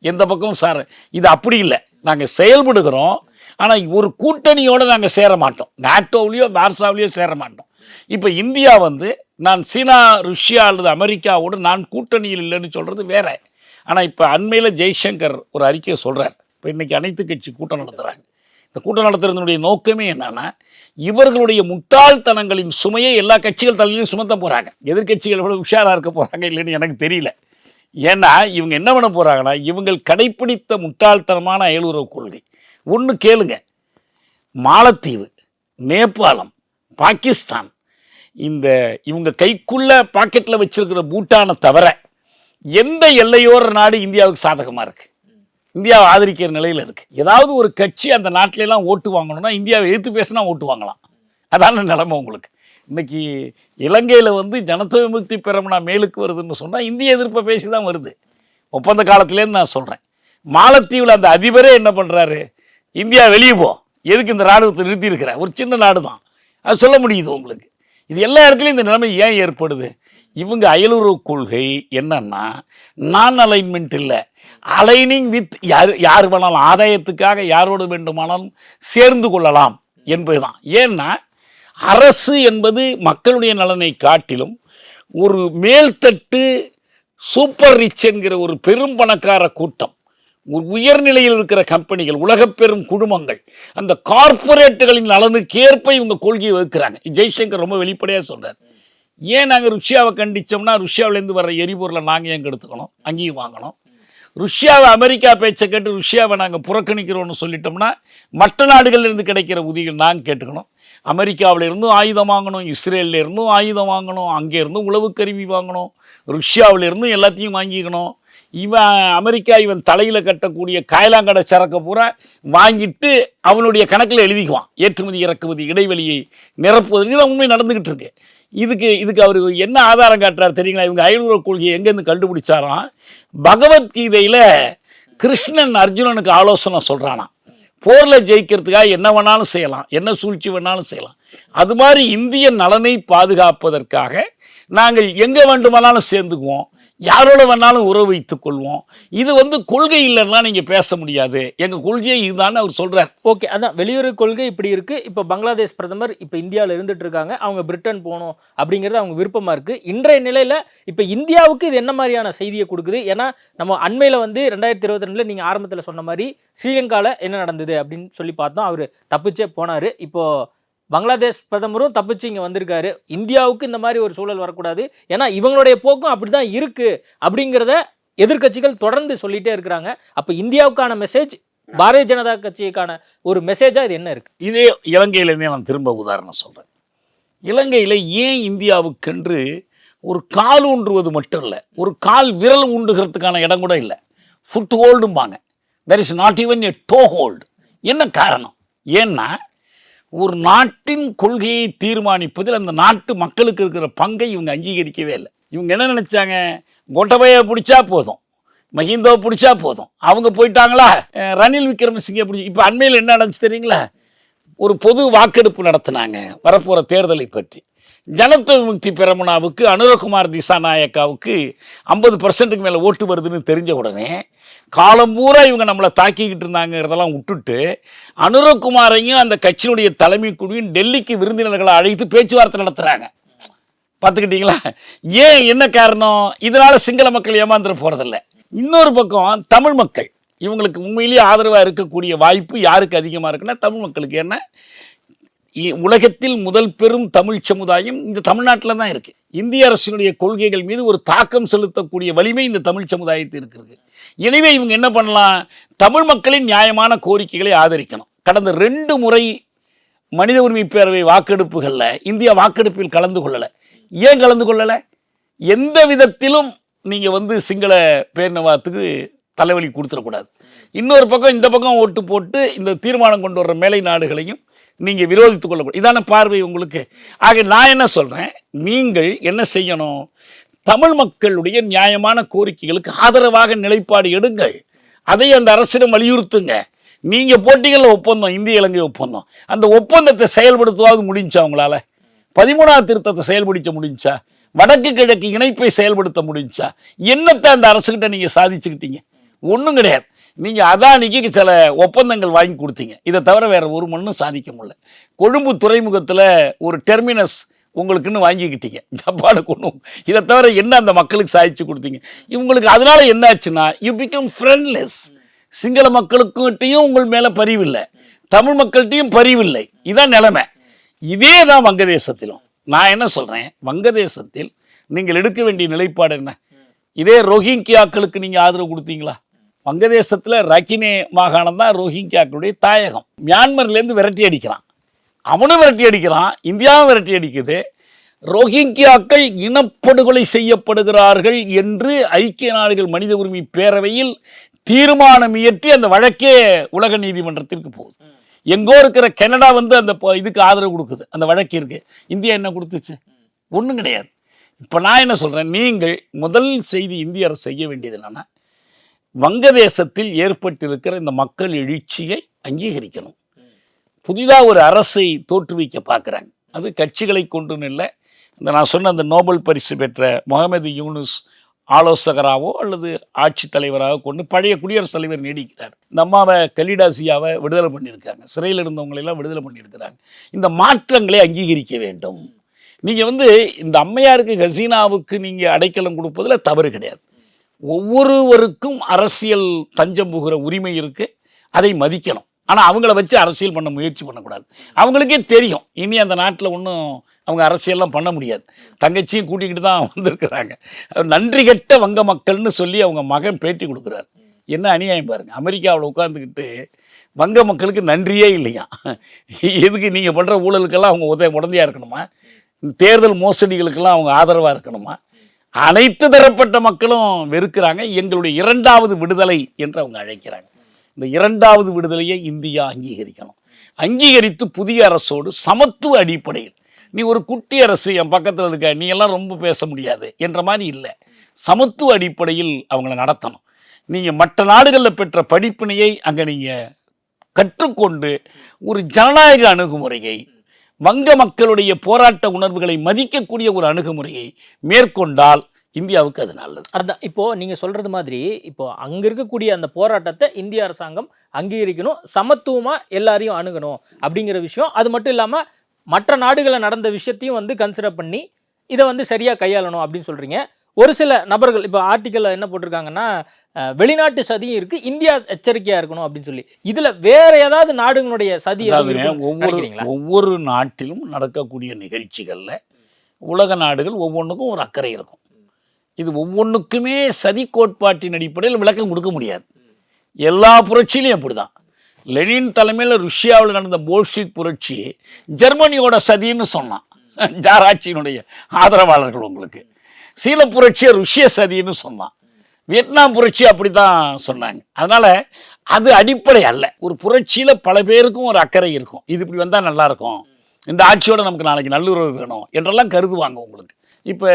எந்த பக்கமும் சார இது அப்படி இல்லை. நாங்கள் செயல்படுகிறோம் ஆனால் ஒரு கூட்டணியோடு நாங்கள் சேர மாட்டோம். நாட்டோவிலையோ வார்சாவிலையோ சேர மாட்டோம். இப்போ இந்தியா வந்து நான் சீனா ருஷ்யா அல்லது அமெரிக்காவோடு நான் கூட்டணியில் இல்லைன்னு சொல்கிறது வேற. ஆனால் இப்போ அண்மையில் ஜெய்சங்கர் ஒரு அறிக்கையை சொல்கிறார் இப்போ இன்றைக்கி அனைத்து கட்சி கூட்டம் நடத்துகிறாங்க இந்த கூட்டம் நடத்துறதுனுடைய நோக்கமே என்னென்னா இவர்களுடைய முட்டாள்தனங்களின் சுமையை எல்லா கட்சிகள் தலையிலையும் சுமத்த போகிறாங்க எதிர்க்கட்சிகள் எவ்வளோ உஷாராக இருக்க போகிறாங்க இல்லைன்னு எனக்கு தெரியல. ஏன்னா இவங்க என்ன பண்ண போகிறாங்கன்னா இவங்கள் கடைப்பிடித்த முட்டாள்தனமான அயலுறவு கொள்கை. ஒன்று கேளுங்க. மாலத்தீவு நேபாளம் பாகிஸ்தான் இந்த இவங்க கைக்குள்ள பாக்கெட்டில் வச்சிருக்கிற பூட்டானை தவிர எந்த எல்லையோர நாடு இந்தியாவுக்கு சாதகமாக இருக்குது இந்தியாவை ஆதரிக்கிற நிலையில் இருக்குது ஏதாவது ஒரு கட்சி அந்த நாட்டிலலாம் ஓட்டு வாங்கணும்னா இந்தியாவை எதிர்த்து பேசினா ஓட்டு வாங்கலாம். அதான நிலைமை உங்களுக்கு. இன்னைக்கு இலங்கையில் வந்து ஜனத்த விமுக்தி பெறமுனா மேலுக்கு வருதுன்னு சொன்னால் இந்திய எதிர்ப்பை பேசி தான் வருது. ஒப்பந்த காலத்துலேருந்து நான் சொல்கிறேன் மாலத்தீவில் அந்த அதிபரே என்ன பண்ணுறாரு இந்தியா வெளியே போ. எதுக்கு இந்த ராணுவத்தை நிறுத்தியிருக்கிற? ஒரு சின்ன நாடு தான் அது சொல்ல முடியுது உங்களுக்கு. இது எல்லா இடத்துலையும் இந்த நிலைமை ஏன் ஏற்படுது? இவங்க அயலுறவு கொள்கை என்னன்னா நான் அலைன்மெண்ட் இல்லை. அலைனிங் வித் யார் யார் வேணாலும் ஆதாயத்துக்காக யாரோடு வேண்டுமானாலும் சேர்ந்து கொள்ளலாம் என்பதுதான். ஏன்னா அரசு என்பது மக்களுடைய நலனை காட்டிலும் ஒரு மேல்தட்டு சூப்பர் ரிச் என்கிற ஒரு பெரும் பணக்கார கூட்டம். உயர்நிலையில் இருக்கிற கம்பெனிகள் உலகப் பெரும் குழுமங்கள் அந்த கார்ப்பரேட்டுகளின் நலனுக்கு ஏற்ப இவங்க கொள்கையை வகுக்கிறாங்க. ஜெய்சங்கர் ரொம்ப வெளிப்படையாக சொல்கிறார் ஏன் நாங்கள் ருஷ்யாவை கண்டிச்சோம்னா ருஷ்யாவிலேருந்து வர எரிபொருளை நாங்கள் எங்கே எடுத்துக்கணும்? அங்கேயும் வாங்கணும். ருஷ்யாவை அமெரிக்கா பேச்சை கேட்டு ருஷ்யாவை நாங்கள் புறக்கணிக்கிறோம்னு சொல்லிட்டோம்னா மற்ற நாடுகள்லேருந்து கிடைக்கிற உதவிகள் நாங்கள் கேட்டுக்கணும். அமெரிக்காவிலேருந்தும் ஆயுதம் வாங்கணும் இஸ்ரேல்ல இருந்தும் ஆயுதம் வாங்கணும் அங்கே இருந்தும் உளவு கருவி வாங்கணும் ருஷ்யாவிலேருந்தும் எல்லாத்தையும் வாங்கிக்கணும். இவன் அமெரிக்கா இவன் தலையில் கட்டக்கூடிய காயலாங்கடை சரக்கை பூரா வாங்கிட்டு அவனுடைய கணக்கில் எழுதிக்குவான். ஏற்றுமதி இறக்குமதி இடைவெளியை நிரப்புவதற்கு தான் உண்மை நடந்துக்கிட்டு இருக்கு. இதுக்கு இதுக்கு அவர் என்ன ஆதாரம் காட்டுறார் தெரியுங்களா? இவங்க ஐநூறு கொள்கையை எங்கேருந்து கண்டுபிடிச்சாராம்? பகவத்கீதையில் கிருஷ்ணன் அர்ஜுனனுக்கு ஆலோசனை சொல்கிறானா போரில் ஜெயிக்கிறதுக்காக என்ன வேணாலும் செய்யலாம். என்ன சூழ்ச்சி வேணாலும் செய்யலாம். அது மாதிரி இந்திய நலனை பாதுகாப்பதற்காக நாங்கள் எங்கே வேண்டுமானாலும் சேர்ந்துக்குவோம். யாரோட வேணாலும் உறவு வைத்துக் கொள்வோம். இது வந்து கொள்கை இல்லைன்னா நீங்கள் பேச முடியாது. எங்கள் கொள்கையே இதுதான் அவர் சொல்கிறார் ஓகே அதான் வெளியுறவு கொள்கை இப்படி இருக்குது இப்போ பங்களாதேஷ் பிரதமர் இப்போ இந்தியாவில் இருந்துட்டு இருக்காங்க. அவங்க பிரிட்டன் போகணும் அப்படிங்கிறது அவங்க விருப்பமாக இருக்குது இன்றைய நிலையில் இப்போ இந்தியாவுக்கு இது என்ன மாதிரியான செய்தியை கொடுக்குது? ஏன்னா நம்ம அண்மையில் வந்து ரெண்டாயிரத்தி இருபத்தி ரெண்டுல நீங்கள் ஆரம்பத்தில் சொன்ன மாதிரி ஸ்ரீலங்காவில் என்ன நடந்தது அப்படின்னு சொல்லி பார்த்தோம். அவர் தப்பிச்சே போனார். இப்போது பங்களாதேஷ் பிரதமரும் தப்பிச்சு இங்கே வந்திருக்காரு. இந்தியாவுக்கு இந்த மாதிரி ஒரு சூழல் வரக்கூடாது. ஏன்னா இவங்களுடைய போக்கும் அப்படி தான் இருக்குது அப்படிங்கிறத எதிர்க்கட்சிகள் தொடர்ந்து சொல்லிகிட்டே இருக்கிறாங்க. அப்போ இந்தியாவுக்கான மெசேஜ் பாரதிய ஜனதா கட்சிக்கான ஒரு மெசேஜாக இது என்ன இருக்குது இதே இலங்கையிலேருந்தே நான் திரும்ப உதாரணம் சொல்கிறேன் இலங்கையில் ஏன் இந்தியாவுக்கென்று ஒரு கால் ஊன்றுவது மட்டும் இல்லை ஒரு கால் விரல் ஊண்டுகிறதுக்கான இடம் கூட இல்லை. Foot ஹோல்டும்பாங்க there is not even a toe hold என்ன காரணம்? ஏன்னா ஒரு நாட்டின் கொள்கையை தீர்மானிப்பதில் அந்த நாட்டு மக்களுக்கு இருக்கிற பங்கை இவங்க அங்கீகரிக்கவே இல்லை. இவங்க என்ன நினச்சாங்க? கோட்டபய பிடிச்சா போதும். மஹிந்தோவை பிடிச்சா போதும். அவங்க போயிட்டாங்களா? ரணில் விக்ரமசிங்கே பிடிச்சி இப்போ அண்மையில் என்ன நடந்துச்சு தெரியுங்களா? ஒரு பொது வாக்கெடுப்பு நடத்தினாங்க. வரப்போகிற தேர்தலை பற்றி. ஜனத்த விமுக்தி பெரமுனாவுக்கு அனுரகுமார் திசாநாயக்காவுக்கு ஐம்பது பர்சன்ட்டுக்கு மேலே ஓட்டு வருதுன்னு தெரிஞ்ச உடனே காலம் பூரா இவங்க நம்மளை தாக்கிக்கிட்டு இருந்தாங்கிறதெல்லாம் விட்டுட்டு அனுரகுமாரையும் அந்த கட்சியினுடைய தலைமை குழுவையும் டெல்லிக்கு விருந்தினர்களை அழைத்து பேச்சுவார்த்தை நடத்துகிறாங்க பார்த்துக்கிட்டிங்களா? ஏன் என்ன காரணம்? இதனால் சிங்கள மக்கள் ஏமாந்துட போகிறதில்ல இன்னொரு பக்கம் தமிழ் மக்கள். இவங்களுக்கு உண்மையிலேயே ஆதரவாக இருக்கக்கூடிய வாய்ப்பு யாருக்கு அதிகமாக இருக்குன்னா தமிழ் மக்களுக்கு. ஏன்னா உலகத்தில் முதல் பெரும் தமிழ் சமுதாயம் இந்த தமிழ்நாட்டில் தான் இருக்குது இந்திய அரசினுடைய கொள்கைகள் மீது ஒரு தாக்கம் செலுத்தக்கூடிய வலிமை இந்த தமிழ் சமுதாயத்தில் இருக்கிறது. எனவே இவங்க என்ன பண்ணலாம்? தமிழ் மக்களின் நியாயமான கோரிக்கைகளை ஆதரிக்கணும். கடந்த ரெண்டு முறை மனித உரிமை பேரவை வாக்கெடுப்புகளில் இந்தியா வாக்கெடுப்பில் கலந்து கொள்ளலை. ஏன் கலந்து கொள்ளலை? எந்த விதத்திலும் நீங்கள் வந்து சிங்கள பேரினவாதத்துக்கு தலைவலி கொடுத்துடக்கூடாது. இன்னொரு பக்கம் இந்த பக்கம் ஓட்டு போட்டு இந்த தீர்மானம் கொண்டு வர்ற மேலை நாடுகளையும் நீங்கள் விரோதித்து கொள்ளக்கூடாது. இதான பார்வை உங்களுக்கு. ஆக நான் என்ன சொல்கிறேன் நீங்கள் என்ன செய்யணும்? தமிழ் மக்களுடைய நியாயமான கோரிக்கைகளுக்கு ஆதரவாக நிலைப்பாடு எடுங்கள். அதை அந்த அரசிடம் வலியுறுத்துங்க. நீங்கள் போட்டிகளில் ஒப்பந்தம் இந்திய இலங்கை ஒப்பந்தம். அந்த ஒப்பந்தத்தை செயல்படுத்துவாது முடிஞ்சா உங்களால்? பதிமூணாவது திருத்தத்தை செயல்படுத்த முடிஞ்சா? வடக்கு கிழக்கு இணைப்பை செயல்படுத்த முடிஞ்சா? என்னத்தை அந்த அரசுக்கிட்ட நீங்கள் சாதிச்சுக்கிட்டீங்க? ஒன்றும் கிடையாது. நீங்கள் அதானிக்கு சில ஒப்பந்தங்கள் வாங்கி கொடுத்தீங்க. இதை தவிர வேறு ஒரு மண்ணும் சாதிக்க முடியல. கொழும்பு துறைமுகத்தில் ஒரு டெர்மினஸ் உங்களுக்குன்னு வாங்கிக்கிட்டீங்க. ஜப்பானுக்கு ஒன்றும் இதை தவிர என்ன அந்த மக்களுக்கு சாதிச்சு கொடுத்தீங்க? இவங்களுக்கு அதனால் என்ன ஆச்சுன்னா யூ பிகம் ஃப்ரெண்ட்லெஸ் சிங்கள மக்களுக்கிட்டையும் உங்கள் மேலே பரிவில்லை. தமிழ் மக்கள்கிட்டையும் பரிவில்லை. இதான் நிலைமை. இதே தான் வங்கதேசத்திலும். நான் என்ன சொல்கிறேன் வங்கதேசத்தில் நீங்கள் எடுக்க வேண்டிய நிலைப்பாடு என்ன? இதே ரோஹிங்கியாக்களுக்கு நீங்கள் ஆதரவு கொடுத்தீங்களா? வங்கதேசத்தில் ரக்கினே மாகாணம் தான் ரோஹிங்கியாக்களுடைய தாயகம். மியான்மர்லேருந்து விரட்டி அடிக்கிறான். அவனும் விரட்டி அடிக்கிறான் இந்தியாவும் விரட்டி அடிக்குது. ரோஹிங்கியாக்கள் இனப்படுகொலை செய்யப்படுகிறார்கள் என்று ஐக்கிய நாடுகள் மனித உரிமை பேரவையில் தீர்மானம் இயற்றி அந்த வழக்கே உலக நீதிமன்றத்திற்கு போகுது. எங்கோ இருக்கிற கனடா வந்து அந்த இதுக்கு ஆதரவு கொடுக்குது. அந்த வழக்கிற்கு இந்தியா என்ன கொடுத்துச்சு? ஒன்றும் கிடையாது. இப்போ நான் என்ன சொல்கிறேன் நீங்கள் முதல் செய்தி இந்திய அரசு செய்ய வேண்டியது என்னென்னா வங்கதேசத்தில் ஏற்பட்டிருக்கிற இந்த மக்கள் எழுச்சியை அங்கீகரிக்கணும். புதிதாக ஒரு அரசை தோற்றுவிக்க பார்க்குறாங்க. அது கட்சிகளை கொண்டுன்னு இல்லை. இந்த நான் சொன்ன அந்த நோபல் பரிசு பெற்ற முகமது யூனுஸ் ஆலோசகராகவோ அல்லது ஆட்சித் தலைவராக கொண்டு பழைய குடியரசுத் தலைவர் நீடிக்கிறார். இந்த அம்மாவை கலிடாசியாவை விடுதலை பண்ணியிருக்காங்க. சிறையில் இருந்தவங்களெல்லாம் விடுதலை பண்ணியிருக்கிறாங்க. இந்த மாற்றங்களை அங்கீகரிக்க வேண்டும். நீங்கள் வந்து இந்த அம்மையாருக்கு ஹசீனாவுக்கு நீங்கள் அடைக்கலம் கொடுப்பதில் தவறு கிடையாது. ஒவ்வொருவருக்கும் அரசியல் தஞ்சம் புகிற உரிமை இருக்குது அதை மதிக்கணும். ஆனால் அவங்கள வச்சு அரசியல் பண்ண முயற்சி பண்ணக்கூடாது. அவங்களுக்கே தெரியும். இனி அந்த நாட்டில் ஒன்றும் அவங்க அரசியல்லாம் பண்ண முடியாது. தங்கச்சியும் கூட்டிக்கிட்டு தான் வந்திருக்கிறாங்க. நன்றி கெட்ட வங்க மக்கள்னு சொல்லி அவங்க மகன் பேட்டி கொடுக்குறாரு. என்ன அநியாயம் பாருங்க. அமெரிக்காவில் உட்காந்துக்கிட்டு வங்க மக்களுக்கு நன்றியே இல்லையா? எதுக்கு நீங்கள் பண்ணுற ஊழலுக்கெல்லாம் அவங்க உத உடந்தையாக இருக்கணுமா? தேர்தல் மோசடிகளுக்கெல்லாம் அவங்க ஆதரவாக இருக்கணுமா? அனைத்து தரப்பட்ட மக்களும் வெறுக்கிறாங்க. எங்களுடைய இரண்டாவது விடுதலை என்று அவங்க அழைக்கிறாங்க. இந்த இரண்டாவது விடுதலையை இந்தியா அங்கீகரிக்கணும். அங்கீகரித்து புதிய அரசோடு சமத்துவ அடிப்படையில் நீ ஒரு குட்டி அரசு என் பக்கத்தில் இருக்க நீ எல்லாம் ரொம்ப பேச முடியாது என்ற மாதிரி இல்லை. சமத்துவ அடிப்படையில் அவங்கள நடத்தணும். நீங்கள் மற்ற நாடுகளில் பெற்ற படிப்பினையை அங்கே நீங்கள் கற்றுக்கொண்டு ஒரு ஜனநாயக அணுகுமுறையை வங்க மக்களுடைய போராட்ட உணர்வுகளை மதிக்கக்கூடிய ஒரு அணுகுமுறையை மேற்கொண்டால் இந்தியாவுக்கு அது நல்லது. அதுதான் இப்போது நீங்கள் சொல்கிறது மாதிரி இப்போ அங்கே இருக்கக்கூடிய அந்த போராட்டத்தை இந்திய அரசாங்கம் அங்கீகரிக்கணும் சமத்துவமாக எல்லாரையும் அணுகணும் அப்படிங்கிற விஷயம். அது மட்டும் இல்லாமல் மற்ற நாடுகளில் நடந்த விஷயத்தையும் வந்து கன்சிடர் பண்ணி இதை வந்து சரியாக கையாளணும் அப்படின்னு சொல்கிறீங்க ஒரு சில நபர்கள் இப்போ ஆர்டிக்கல்ல என்ன போட்டிருக்காங்கன்னா வெளிநாட்டு சதியும் இருக்கு இந்தியா எச்சரிக்கையா இருக்கணும் அப்படின்னு சொல்லி. இதுல வேற ஏதாவது நாடுகளுடைய சதி ஒவ்வொரு? ஒவ்வொரு நாட்டிலும் நடக்கக்கூடிய நிகழ்ச்சிகள்ல உலக நாடுகள் ஒவ்வொன்றுக்கும் ஒரு அக்கறை இருக்கும். இது ஒவ்வொன்றுக்குமே சதி கோட்பாட்டின் அடிப்படையில் விளக்கம் கொடுக்க முடியாது. எல்லா புரட்சியிலையும் அப்படிதான். லெனின் தலைமையில் ருஷ்யாவில் நடந்த போல்ஷிக் புரட்சி ஜெர்மனியோட சதின்னு சொன்னான். ஜாராட்சியினுடைய ஆதரவாளர்கள் உங்களுக்கு. சீன புரட்சியை ருஷ்ய சதின்னு சொன்னான். வியட்நாம் புரட்சி அப்படி தான் சொன்னாங்க. அதனால் அது அடிப்படை அல்ல. ஒரு புரட்சியில் பல பேருக்கும் ஒரு அக்கறை இருக்கும். இது இப்படி வந்தால் நல்லாயிருக்கும். இந்த ஆட்சியோடு நமக்கு நாளைக்கு நல்லுறவு வேணும் என்றெல்லாம் கருதுவாங்க உங்களுக்கு. இப்போ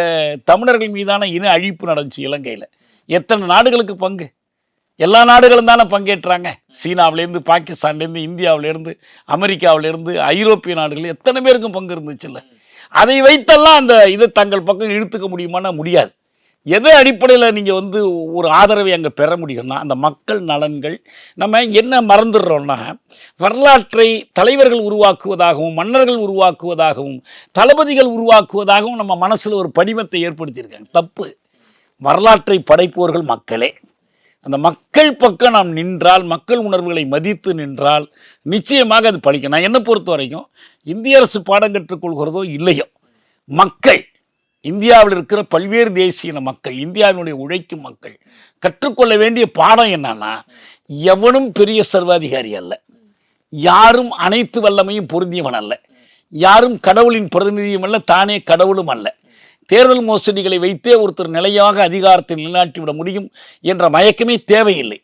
தமிழர்கள் மீதான இன அழிப்பு நடந்துச்சு இலங்கையில். எத்தனை நாடுகளுக்கு பங்கு? எல்லா நாடுகளும் தானே பங்கேற்றாங்க. சீனாவிலேருந்து பாகிஸ்தான்லேருந்து இந்தியாவிலேருந்து அமெரிக்காவிலேருந்து ஐரோப்பிய நாடுகள் எத்தனை பேருக்கும் பங்கு இருந்துச்சுல்ல? அதை வைத்தெல்லாம் அந்த இதை தங்கள் பக்கம் இழுத்துக்க முடியுமானா முடியாது. எதை அடிப்படையில் நீங்கள் வந்து ஒரு ஆதரவை அங்கே பெற முடியும்னா அந்த மக்கள் நலன்கள் நம்ம என்ன மறந்துடுறோம்னா வரலாற்றை தலைவர்கள் உருவாக்குவதாகவும் மன்னர்கள் உருவாக்குவதாகவும் தளபதிகள் உருவாக்குவதாகவும் நம்ம மனசில் ஒரு படிமத்தை ஏற்படுத்தியிருக்காங்க. தப்பு. வரலாற்றை படைப்பவர்கள் மக்களே. அந்த மக்கள் பக்கம் நாம் நின்றால் மக்கள் உணர்வுகளை மதித்து நின்றால் நிச்சயமாக அது பழிக்கும். நான் என்னை பொறுத்த வரைக்கும் இந்திய அரசு பாடம் கற்றுக்கொள்கிறதோ இல்லையோ மக்கள் இந்தியாவில் இருக்கிற பல்வேறு தேசிய மக்கள் இந்தியாவினுடைய உழைக்கும் மக்கள் கற்றுக்கொள்ள வேண்டிய பாடம் என்னன்னா எவனும் பெரிய சர்வாதிகாரி அல்ல. யாரும் அனைத்து வல்லமையும் பொருந்தியவன் அல்ல. யாரும் கடவுளின் பிரதிநிதியும் அல்ல தானே கடவுளும் அல்ல. தேர்தல் மோசடிகளை வைத்தே ஒருத்தர் நிலையாக அதிகாரத்தை நிலைநாட்டிவிட முடியும் என்ற மயக்கமே தேவையில்லை.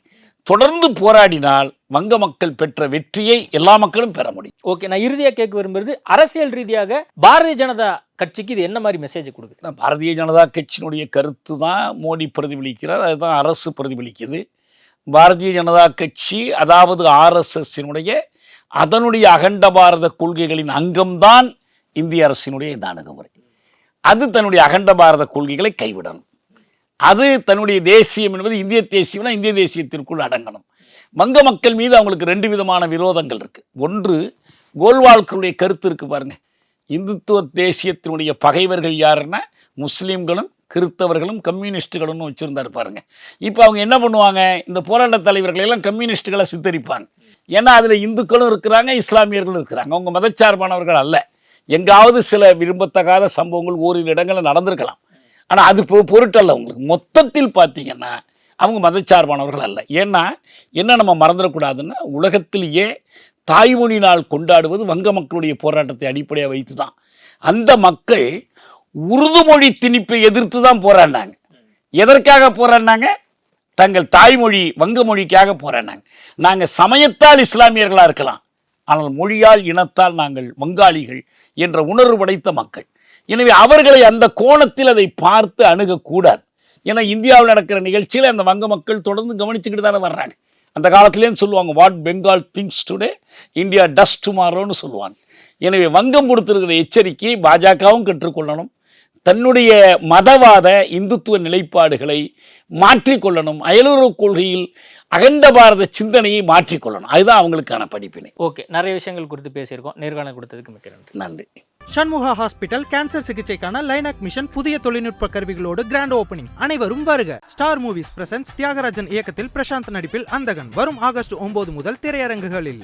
தொடர்ந்து போராடினால் வங்க மக்கள் பெற்ற வெற்றியை எல்லா மக்களும் பெற முடியும். ஓகே நான் இறுதியா கேட்க விரும்புறது அரசியல் ரீதியாக பாரதிய ஜனதா கட்சிக்கு இது என்ன மாதிரி மெசேஜ் கொடுக்குது? பாரதிய ஜனதா கட்சியினுடைய கருத்து தான் மோடி பிரதிபலிக்கிறார் அதுதான் அரசு பிரதிபலிக்குது. பாரதிய ஜனதா கட்சி அதாவது ஆர்எஸ்எஸ்ஸினுடைய அதனுடைய அகண்ட பாரத கொள்கைகளின் அங்கம்தான் இந்திய அரசினுடைய இந்த அணுகுமுறை அது தன்னுடைய அகண்ட பாரத கொள்கைகளை கைவிடணும். அது தன்னுடைய தேசியம் என்பது இந்திய தேசியம்னா இந்திய தேசியத்திற்குள் அடங்கணும். வங்க மக்கள் மீது அவங்களுக்கு ரெண்டு விதமான விரோதங்கள் இருக்குது ஒன்று கோல்வால்கருடைய கருத்து இருக்குது பாருங்க. இந்துத்துவ தேசியத்தினுடைய பகைவர்கள் யாருன்னா முஸ்லீம்களும் கிறிஸ்தவர்களும் கம்யூனிஸ்டுகளும்னு வச்சுருந்தாரு பாருங்க. இப்போ அவங்க என்ன பண்ணுவாங்க? இந்த போராட்ட தலைவர்களையெல்லாம் கம்யூனிஸ்டுகளை சித்தரிப்பாங்க. ஏன்னா அதில் இந்துக்களும் இருக்கிறாங்க இஸ்லாமியர்களும் இருக்கிறாங்க. அவங்க மதச்சார்பானவர்கள் அல்ல. எங்காவது சில விரும்பத்தகாத சம்பவங்கள் ஓரிரு இடங்களில் நடந்திருக்கலாம். ஆனால் அது பொ- பொருட்டல்ல உங்களுக்கு. மொத்தத்தில் பார்த்தீங்கன்னா அவங்க மதச்சார்பானவர்கள் அல்ல. ஏன்னா என்ன நம்ம மறந்துடக்கூடாதுன்னா உலகத்திலேயே தாய்மொழி நாள் கொண்டாடுவது வங்க மக்களுடைய போராட்டத்தை அடிப்படையாக வைத்து தான் அந்த மக்கள் உருது மொழி திணிப்பை எதிர்த்து தான் போராடினாங்க. எதற்காக போராடினாங்க? தங்கள் தாய்மொழி வங்க மொழிக்காக போராடினாங்க. நாங்கள் சமயத்தால் இஸ்லாமியர்களாக இருக்கலாம். ஆனால் மொழியால் இனத்தால் நாங்கள் வங்காளிகள் என்ற உணர்வு படைத்த மக்கள். எனவே அவர்களை அந்த கோணத்தில் அதை பார்த்து அணுகக்கூடாது. ஏன்னா இந்தியாவில் நடக்கிற நிகழ்ச்சியில் அந்த வங்க மக்கள் தொடர்ந்து கவனிச்சுக்கிட்டு தானே வர்றாங்க. அந்த காலத்துலேயும் சொல்லுவாங்க what Bengal thinks today India does டுமாரோன்னு சொல்லுவாங்க. எனவே வங்கம் கொடுத்துருக்கிற எச்சரிக்கையை பாஜகவும் கற்றுக்கொள்ளணும். தன்னுடைய மதவாத இந்துத்துவ நிலைப்பாடுகளை மாற்றிக்கொள்ளணும். அயலுறவு கொள்கையில் அகண்ட பாரத சிந்தனையை மாற்றிக்கொள்ளணும். அதுதான் அவங்களுக்கான படிப்பினை. ஓகே. நிறைய விஷயங்கள் குறித்து பேசியிருக்கோம். நேர்காணல் கொடுத்ததுக்கு மிக்க நன்றி. நன்றி. சண்முகா ஹாஸ்பிட்டல் கேன்சர் சிகிச்சைக்கான லைனாக் மிஷன் புதிய தொழில்நுட்ப கருவிகளோடு கிராண்ட் ஓபனிங் அனைவரும் வருக. ஸ்டார் மூவிஸ் பிரசன்ஸ் தியாகராஜன் இயக்கத்தில் பிரசாந்த் நடிப்பில் அந்தகன். வரும் ஆகஸ்ட் ஒன்பது முதல் திரையரங்குகளில்.